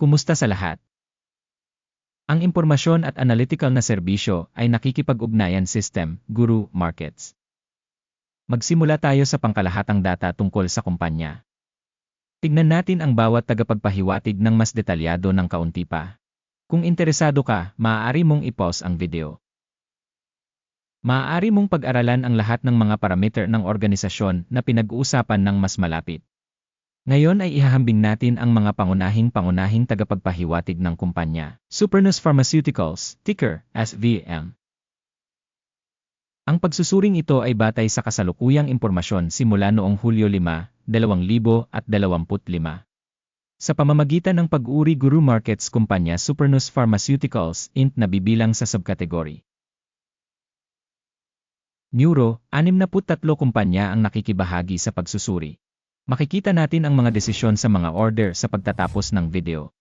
Kumusta sa lahat? Ang impormasyon at analytical na serbisyo ay nakikipag-ugnayan system, Guru Markets. Magsimula tayo sa pangkalahatang data tungkol sa kumpanya. Tignan natin ang bawat tagapagpahiwatig ng mas detalyado ng kaunti pa. Kung interesado ka, maaari mong i-pause ang video. Maaari mong pag-aralan ang lahat ng mga parameter ng organisasyon na pinag-uusapan ng mas malapit. Ngayon ay ihahambing natin ang mga pangunahing-pangunahing tagapagpahiwatig ng kumpanya. Supernus Pharmaceuticals, ticker SVM. Ang pagsusuring ito ay batay sa kasalukuyang impormasyon simula noong Hulyo 5, 2025. Sa pamamagitan ng pag-uri Guru Markets kumpanya Supernus Pharmaceuticals Inc. na bibilang sa subkategory. Neuro, 63 kumpanya ang nakikibahagi sa pagsusuri. Makikita natin ang mga desisyon sa mga order sa pagtatapos ng video.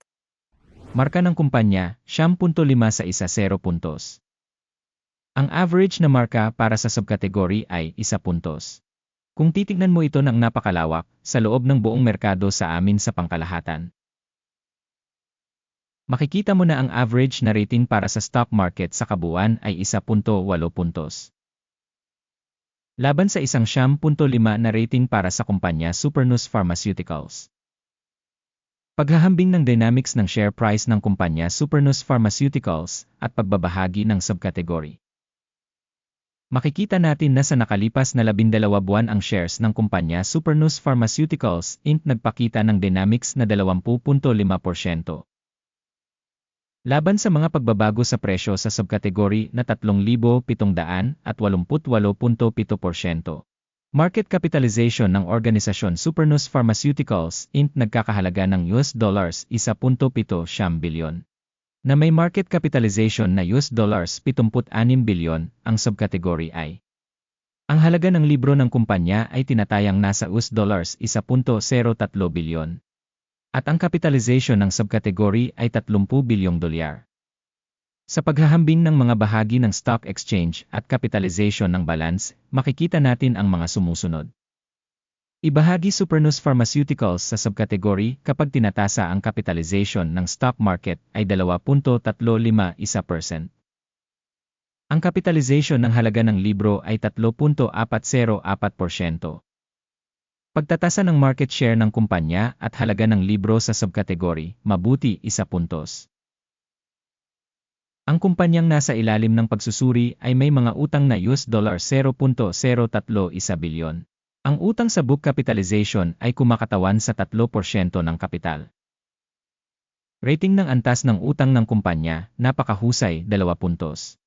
Marka ng kumpanya, 10.5 sa isa 0 puntos. Ang average na marka para sa subkategory ay 1 puntos. Kung titignan mo ito ng napakalawak, sa loob ng buong merkado sa amin sa pangkalahatan. Makikita mo na ang average na rating para sa stock market sa kabuuan ay 1.8 puntos. Laban sa isang 10.5 na rating para sa kumpanya Supernus Pharmaceuticals. Paghahambing ng dynamics ng share price ng kumpanya Supernus Pharmaceuticals at pagbabahagi ng subkategory. Makikita natin na sa nakalipas na 12 buwan ang shares ng kumpanya Supernus Pharmaceuticals Inc. nagpakita ng dynamics na 20.5%. Laban sa mga pagbabago sa presyo sa subkategory na 3,700 at 88.7%. Market capitalization ng organisasyon Supernus Pharmaceuticals Inc. nagkakahalaga ng US dollars 1.7 bilyon. Na may market capitalization na US dollars 76 bilyon, ang subkategory ay. Ang halaga ng libro ng kumpanya ay tinatayang nasa US dollars 1.03 bilyon at ang capitalization ng subkategory ay 30 bilyong dolyar. Sa paghahambing ng mga bahagi ng stock exchange at capitalization ng balance, makikita natin ang mga sumusunod. Ibahagi Supernus Pharmaceuticals sa subkategory kapag tinatasa ang capitalization ng stock market ay 2.351%. Ang capitalization ng halaga ng libro ay 3.404%. Pagtatasa ng market share ng kumpanya at halaga ng libro sa subkategory, mabuti isa puntos. Ang kumpanyang nasa ilalim ng pagsusuri ay may mga utang na US dollar 0.031 bilyon. Ang utang sa book capitalization ay kumakatawan sa 3% ng kapital. Rating ng antas ng utang ng kumpanya, napakahusay, 2 puntos.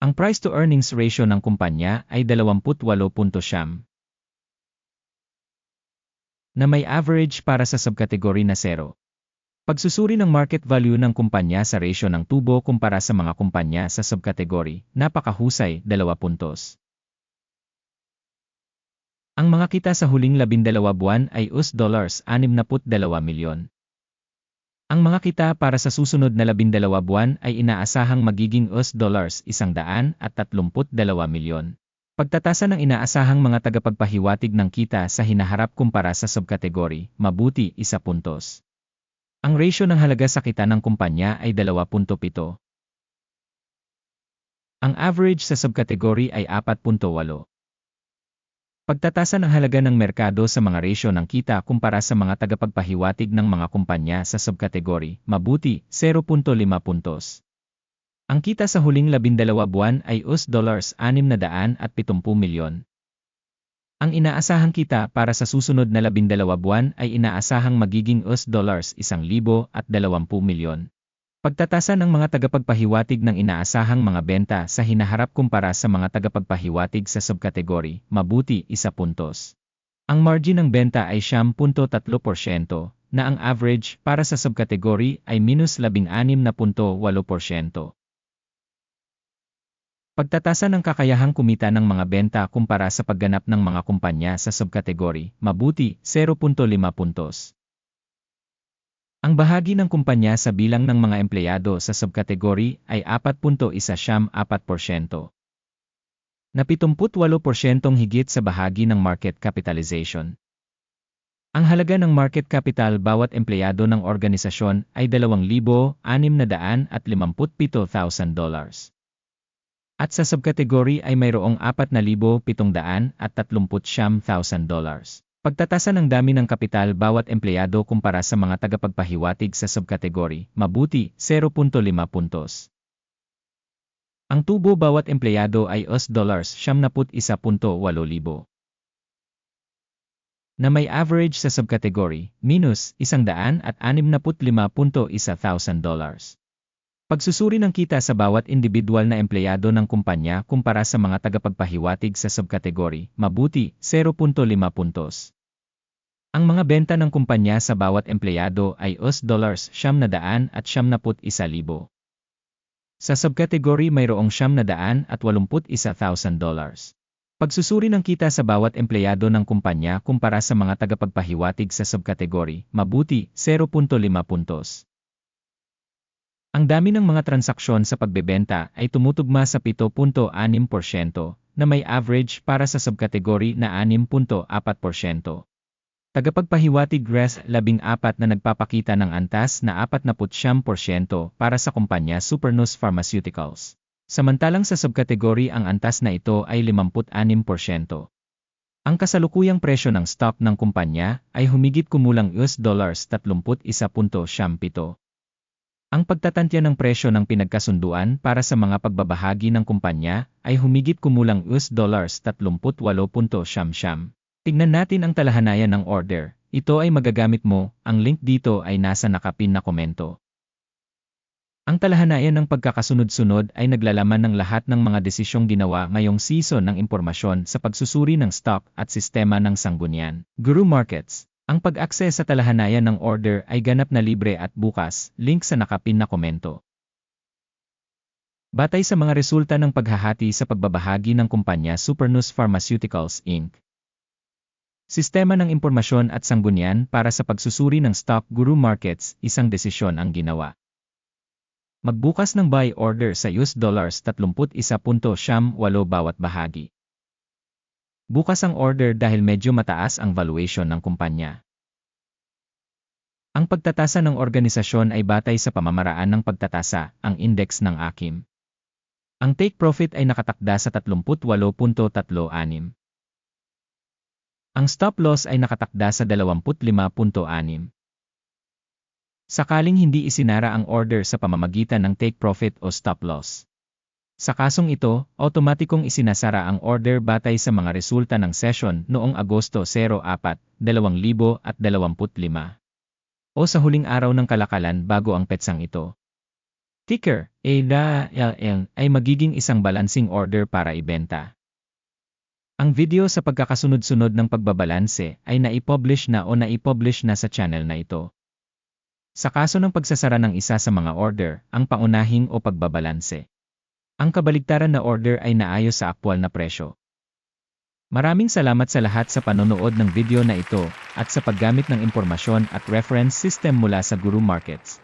Ang price to earnings ratio ng kumpanya ay 28.7 na may average para sa subkategory na 0. Pagsusuri ng market value ng kumpanya sa ratio ng tubo kumpara sa mga kumpanya sa subkategory, napakahusay, 2 puntos. Ang mga kita sa huling 12 buwan ay US dollars 62 milyon. Ang mga kita para sa susunod na 12 buwan ay inaasahang magiging US dollars 132 milyon. Pagtatasa ng inaasahang mga tagapagpahiwatig ng kita sa hinaharap kumpara sa subkategory, mabuti, isa puntos. Ang ratio ng halaga sa kita ng kumpanya ay 2.7. Ang average sa subkategory ay 4.8. Pagtatasa ng halaga ng merkado sa mga ratio ng kita kumpara sa mga tagapagpahiwatig ng mga kumpanya sa subkategory, mabuti, 0.5 puntos. Ang kita sa huling labindalawa buwan ay US dollars 670 milyon. Ang inaasahang kita para sa susunod na labindalawa buwan ay inaasahang magiging US dollars 1,020 milyon. Pagtatasa ng mga tagapagpahiwatig ng inaasahang mga benta sa hinaharap kumpara sa mga tagapagpahiwatig sa subkategory, mabuti isa puntos. Ang margin ng benta ay 10.3% na ang average para sa subkategory ay minus 16.8%. Pagtatasa ng kakayahang kumita ng mga benta kumpara sa pagganap ng mga kumpanya sa subkategory, mabuti, 0.5 puntos. Ang bahagi ng kumpanya sa bilang ng mga empleyado sa subkategory ay 4.14%. Na 78% higit sa bahagi ng market capitalization. Ang halaga ng market capital bawat empleyado ng organisasyon ay 2,657,000 dollars. At sa subkategory ay mayroong 4,730,000 dollars. Pagtatasa ng dami ng kapital bawat empleyado kumpara sa mga tagapagpahiwatig sa subkategory, mabuti, 0.5 puntos. Ang tubo bawat empleyado ay US dollars 71.8,000 na may average sa subkategory, minus 165.1,000 dollars. Pagsusuri ng kita sa bawat individual na empleyado ng kumpanya kumpara sa mga tagapagpahiwatig sa subkategory, mabuti, 0.5 puntos. Ang mga benta ng kumpanya sa bawat empleyado ay US dollars 900 at 71,000. Sa subkategory mayroong 981,000 dollars. Pagsusuri ng kita sa bawat empleyado ng kumpanya kumpara sa mga tagapagpahiwatig sa subkategory, mabuti, 0.5 puntos. Ang dami ng mga transaksyon sa pagbebenta ay tumutugma sa 7.6% na may average para sa subkategory na 6.4%. Tagapagpahiwatig RES 14 na nagpapakita ng antas na 49% para sa kumpanya Supernus Pharmaceuticals. Samantalang sa subkategory ang antas na ito ay 56%. Ang kasalukuyang presyo ng stock ng kumpanya ay humigit kumulang US dollars 31.7. Ang pagtatantya ng presyo ng pinagkasunduan para sa mga pagbabahagi ng kumpanya ay humigit kumulang US dollars 38.7. Tignan natin ang talahanayan ng order. Ito ay magagamit mo, ang link dito ay nasa nakapin na komento. Ang talahanayan ng pagkakasunod-sunod ay naglalaman ng lahat ng mga desisyong ginawa ngayong season ng impormasyon sa pagsusuri ng stock at sistema ng sanggunian. Guru Markets Ang pag-access sa talahanayan ng order ay ganap na libre at bukas, link sa nakapin na komento. Batay sa mga resulta ng paghahati sa pagbabahagi ng kumpanya Supernus Pharmaceuticals Inc. Sistema ng impormasyon at sanggunian para sa pagsusuri ng stock Guru Markets, isang desisyon ang ginawa. Magbukas ng buy order sa US dollars 31.78 bawat bahagi. Bukas ang order dahil medyo mataas ang valuation ng kumpanya. Ang pagtatasa ng organisasyon ay batay sa pamamaraan ng pagtatasa, ang index ng AKIM. Ang take profit ay nakatakda sa 38.36. Ang stop loss ay nakatakda sa 25.6. Sakaling hindi isinara ang order sa pamamagitan ng take profit o stop loss. Sa kasong ito, otomatikong isinasara ang order batay sa mga resulta ng session noong Agosto 04, 2025 o sa huling araw ng kalakalan bago ang petsang ito. Ticker, ADALN ay magiging isang balancing order para ibenta. Ang video sa pagkakasunod-sunod ng pagbabalanse ay naipublish na o naipublish na sa channel na ito. Sa kaso ng pagsasara ng isa sa mga order, ang paunahing o pagbabalanse. Ang kabaligtaran na order ay naayos sa aktwal na presyo. Maraming salamat sa lahat sa panonood ng video na ito at sa paggamit ng impormasyon at reference system mula sa Guru Markets.